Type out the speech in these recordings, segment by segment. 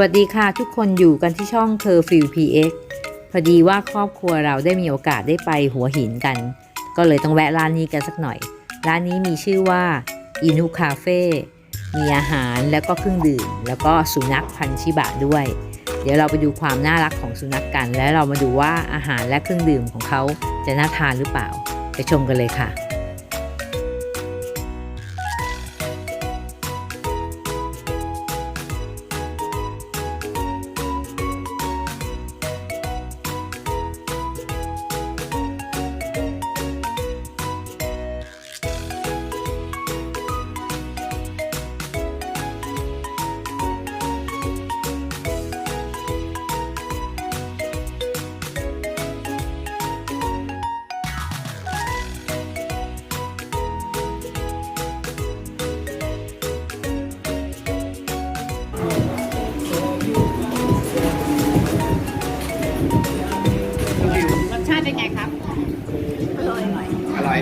วัสดีค่ะทุกคนอยู่กันที่ช่อง c u r f e w PX พอดีว่าครอบครัวเราได้มีโอกาสได้ไปหัวหินกัน ก็เลยต้องแวะร้านนี้กันสักหน่อย ร้านนี้มีชื่อว่าอินุคาเฟ่มีอาหารแล้วก็เครื่องดื่ม แล้วก็สุนัขพันธ์ชิบะด้วย เดี๋ยวเราไปดูความน่ารักของสุนัขกกัน แล้วเรามาดูว่าอาหารและเครื่องดื่มของเขาจะน่าทานหรือเปล่า ไปชมกันเลยค่ะ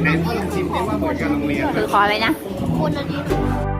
ไหนพ่อลองชิมดิว่าเหมือนกับโรงเรียนไหมคือขออะไรนะ Hush,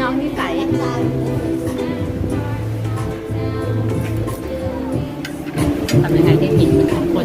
น้องนิสัยทำยังไงให้กินเหมือนของคน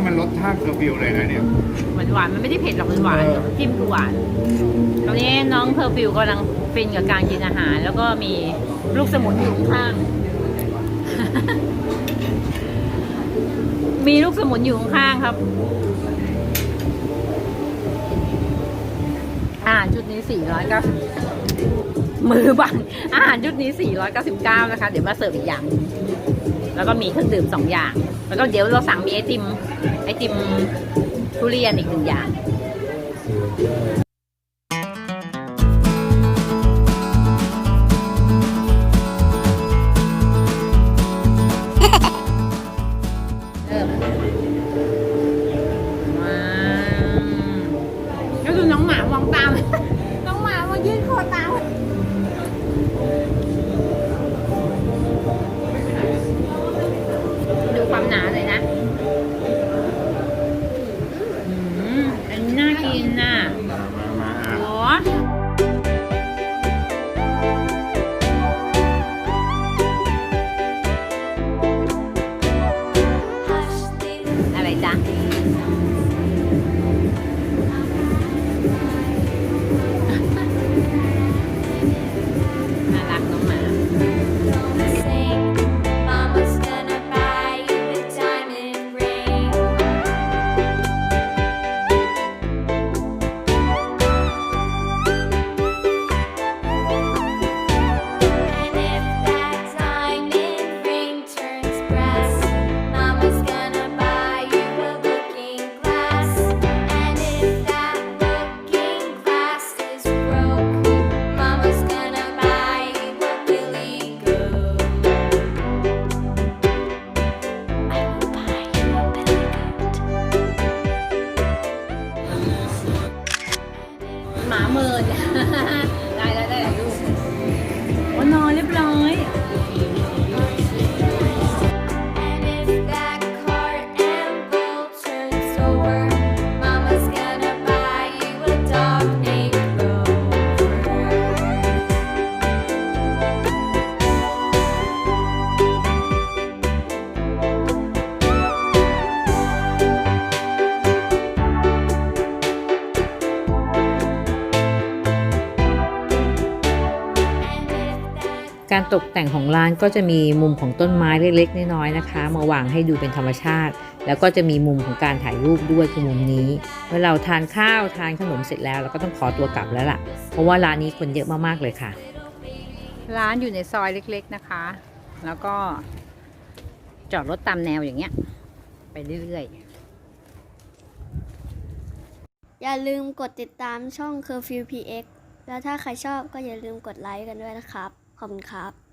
นเนี้ยมันรสชาติเคอร์ฟิวเลยนะเนี่ย หวานหวานๆมันไม่ได้เผ็ดหรอกมันหวานเออ จิ้มคือหวาน ตอนนี้น้องเพอร์ฟิวกำลังฟินกับการกินอาหาร แล้วก็มีลูกสมุนอยู่ข้าง มีลูกสมุนอยู่ข้างๆครับ อาหารชุดนี้ 490 มือบังอาหารชุดนี้ 499 นะคะ เดี๋ยวมาเสิร์ฟอีกอย่าง แล้วก็มีเครื่องดื่มสองอย่าง แล้วก็เดี๋ยวเราสั่งมีไอติมไอติมทุเรียนอีกหนึ่งอย่างามหมื่น การตกแต่งของร้านก็จะมีมุมของต้นไม้เล็กๆน้อยๆนะคะ มาวางให้ดูเป็นธรรมชาติ แล้วก็จะมีมุมของการถ่ายรูปด้วยคือมุมนี้ เมื่อเราทานข้าวทานขนมเสร็จแล้วเราก็ต้องขอตัวกลับแล้วล่ะ เพราะว่าร้านนี้คนเยอะมากๆเลยค่ะ ร้านอยู่ในซอยเล็กๆนะคะ แล้วก็จอดรถตามแนวอย่างเงี้ย ไปเรื่อยๆอย่าลืมกดติดตามช่อง Curfew PX แล้วถ้าใครชอบก็อย่าลืมกดไลค์กันด้วยนะครับ ขอบคุณครับ